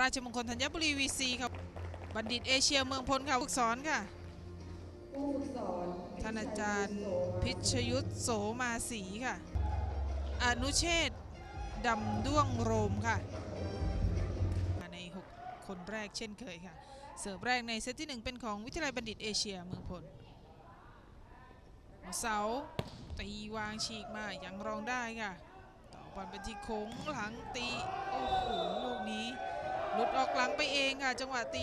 ราชมงคลธัญบุรีวีซีครับบัณฑิตเอเชียเมืองพลค่ะฝึกสอนค่ะผู้ฝึกสอนท่านอาจารย์พิชยุทธโสมาศรีค่ะอนุเชษฐ์ดำด้วงโรมค่ะมาใน 6 คนแรกเช่นเคยค่ะ เสิร์ฟแรกในเซตที่ 1 เป็นของวิทยาลัยบัณฑิตเอเชียเมืองพลหัวเสาตีวางฉีกมายังรองได้ค่ะ ต่อบอลไปที่โค้งหลังตี โอ้โห ลูกนี้ หลุดออกหลังไปเองค่ะ จังหวะตี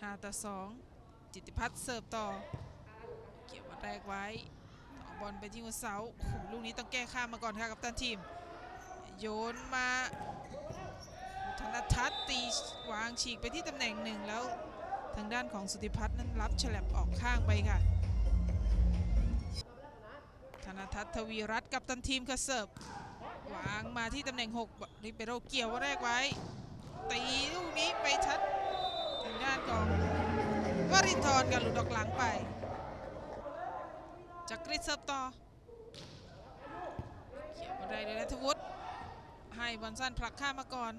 ห้าต่อสองจิติพัฒน์เสิร์ฟต่อ เกี่ยวมาแรกไว้ต่อบอลไปที่หัวเสาโอ้โหลูกนี้ต้องแก้ข้ามมาก่อนค่ะกับตันทีม โยนมาธนทัศน์ตีวางฉีกไปที่ตำแหน่งหนึ่งแล้วทางด้านของสุธิพัฒน์นั้นรับฉลับออกข้างไปค่ะ ธนทัศน์ทวีรัตน์กับตันทีมค่ะเสิร์ฟ วางมาที่ตำแหน่ง6ริเปโรเกี่ยวแรกไว้ ตีลูกนี้ไปชัดทางด้านของวรินทร์กับหลุดออกหลังไปจักกริดเสิร์ฟต่อเขี่ยวมาได้เลยนัทวุฒิให้บอลสั้นผลักข้ามมาก่อน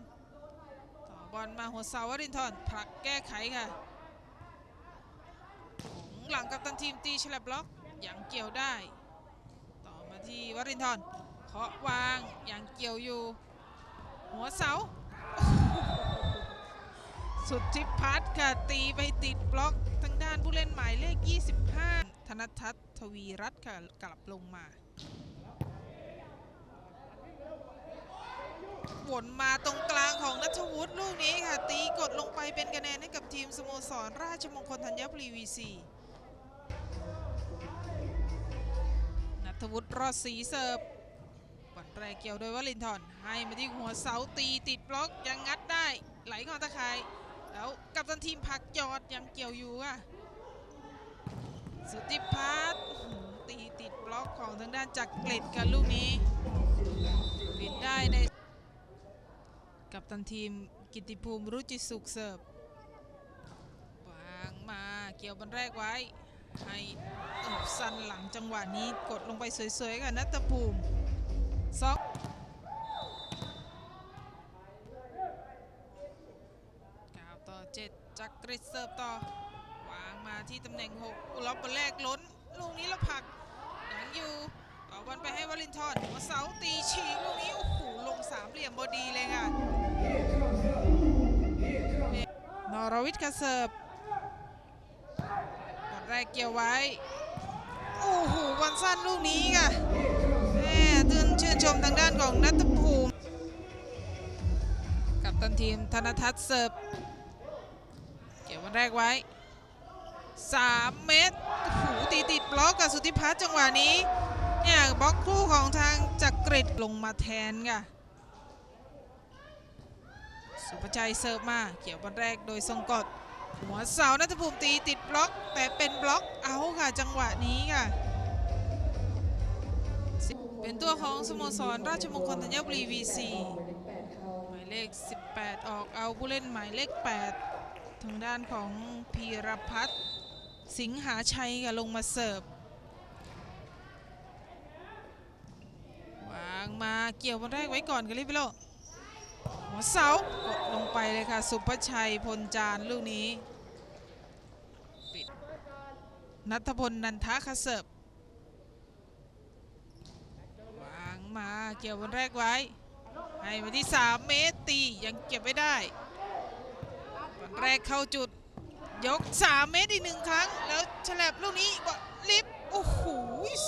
ต่อบอลมาหัวเสาวรินทร์ผลักแก้ไขค่ะ หลังกับตันทีมตีฉลับบล็อกยังเกี่ยวได้ ต่อมาที่วรินทร์ เคาะวางอยังเกี่ยวอยู่ หัวเสา สุดทิพัฒน์ค่ะตีไปติดบล็อกทางด้านผู้เล่นหมายเลข 25 ธนทัศน์ทวีรัตน์ค่ะกลับลงมาวนมาตรงกลางของนัทวุฒิลูกนี้ค่ะ ตีกดลงไปเป็นคะแนนให้กับทีมสโมสร ราชมงคลธัญบุรีวีซีนัทวุฒิรอดสีเสิร์ฟ บอลแรกเกี่ยวโดยวลินทอนให้มาที่หัวเสาตีติดบล็อกยังงัดได้ไหลเข้าตะข่ายแล้วกับตันทีมพักยอดยังเกี่ยวอยู่อะสุติพัฒน์ตีติดบล็อกของทางด้านจักเกล็ดกันลูกนี้ปิดได้ในกับตันทีมกิติภูมิรุจิสุขเสิร์ฟวางมาเกี่ยวบอลแรกไว้ให้อบสันหลังจังหวะนี้กดลงไปสวยๆกับนัทภูมิ สองเก้าต่อ7จักริดเสิร์ฟต่อ วางมาที่ตำแหน่ง6อุล็อบบอลแรกล้น ลูกนี้แล้วผักยังอยู่ต่อบอลไปให้วลินทร์หัวเสาตีฉีกลูกนี้ โอ้โห ลงสามเหลี่ยมบอดีเลยค่ะ นอรวิทย์ค่ะเสิร์ฟบอลแรกเกี่ยวไว้ โอ้โหบอลสั้นลูกนี้ค่ะ นชมทางด้านของนัทภูมิ กับตันทีมธนทัศน์เสิร์ฟเก็บวันแรกไว้ 3 เมตรโอ้ตีติดบล็อกกับสุธิพัฒน์จังหวะนี้เนี่ยบล็อกคู่ของทางจักริดลงมาแทนค่ะสุภชัยเสิร์ฟมาเกี่ยวบอลแรกโดยทรงกฎหัวเสานัทภูมิตีติดบล็อก แต่เป็นบล็อกเอาค่ะจังหวะนี้ค่ะ เป็นตัวของสโมสรราชมงคลธัญบุรีวีซีหมายเลขแปดเข้าหมายเลข 18 ออกเอาผู้เล่นหมายเลข 8 ทางด้านของพีรพัฒน์สิงหาชัยค่ะลงมาเสิร์ฟวางมาเกี่ยวบอลแรกไว้ก่อนกันลิเบโลหัวเสากดลงไปเลยค่ะ สุภชัยพลจานลูกนี้ ปิดนัทพลนันทะค่ะเสิร์ฟ วาง มาเกี่ยวบอลแรกไว้ ให้มาที่ 3 เมตรตียังเก็บไว้ได้บอลแรกเข้าจุด ยก 3 เมตรอีกหนึ่งครั้ง แล้วฉลับลูกนี้บอลลิฟโอ้โห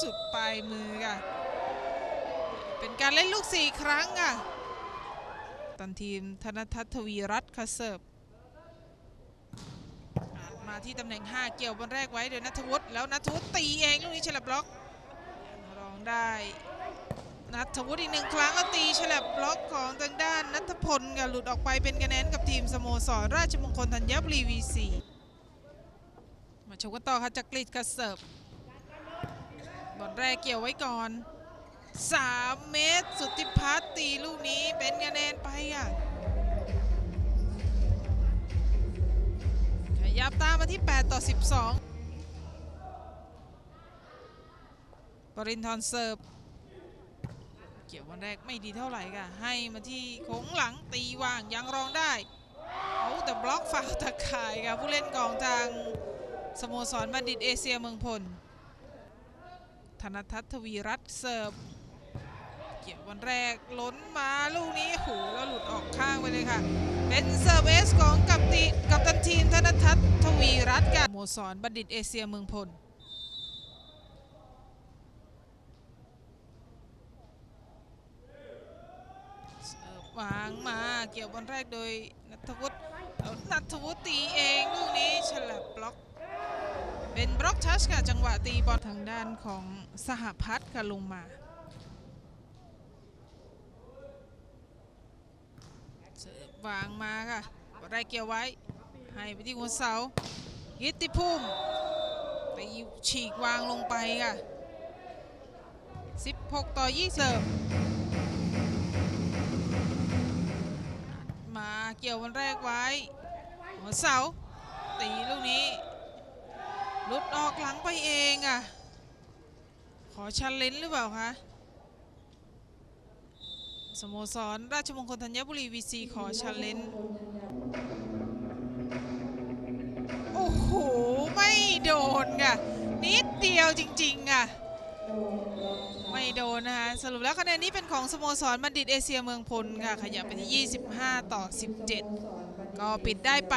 สุดปลายมือค่ะ เป็นการเล่นลูก 4 ครั้งค่ะตันทีมธนทัศทวีรัตน์ค่ะเสิร์ฟมาที่ตำแหน่ง 5 เกี่ยวบอลแรกไว้โดยนัทวุฒิแล้วนัทวุฒิตีเองลูกนี้ฉลับบล็อกยังรองได้ นัทวุฒิอีกหนึ่งครั้งแล้วตีฉลับบล็อกของทางด้านนัทพลกับหลุดออกไปเป็นคะแนนกับทีมสโมสรราชมงคลธัญบุรีวีซีมาชมกันต่อค่ะจากกรีฑกับเสิร์ฟบอลแรกเกี่ยวไว้ก่อน 3 เมตร สุทธิพัฒน์ตีลูกนี้เป็นคะแนนไปค่ะขยับตามมาที่ 8 ต่อ 12 ปรินทร์เสิร์ฟ เกี่ยววันแรกไม่ดีเท่าไหร่ค่ะ ให้มาที่โค้งหลังตีวางยังรองได้เอาแต่บล็อกฝาวตะข่ายค่ะ ผู้เล่นกองทางสโมสรบัณฑิตเอเชียเมืองพล ธนทัศน์ทวีรัตน์เสิร์ฟเกี่ยววันแรกล้นมาลูกนี้โหแล้วหลุดออกข้างไปเลยค่ะ เป็นเซอร์เวสของกัปติกัปตันทีมธนทัศน์ทวีรัตน์กับสโมสรบัณฑิตเอเชียเมืองพล เสิร์ฟ วางมาเกี่ยวบอลแรกโดยนัทวุฒิเอานัทวุฒิตีเองลูกนี้ฉลับบล็อก เป็นบล็อกทัชค่ะจังหวะตีบอลทางด้านของสหพัฒน์ค่ะลงมาเสิร์ฟวางมาค่ะบอลแรกเกี่ยวไว้ ให้ไปที่หัวเสายิตติภูมิตีฉีกวางลงไปค่ะ 16 ต่อ 20 เสิร์ฟมาเกี่ยววันแรกไว้หัวเสาตีลูกนี้หลุดออกหลังไปเองอะ ขอชันเลนหรือเปล่าคะสโมสร ราชมงคลธัญบุรีวีซีขอชันเลนโอ้โห ไม่โดนค่ะ นิดเดียวจริง ๆ อะ ไม่โดนนะคะ สรุปแล้วคะแนนนี้เป็นของสโมสรบัณฑิตเอเชียเมืองพลค่ะ ขยับไปที่ 25 ต่อ 17 ก็ปิดได้ไป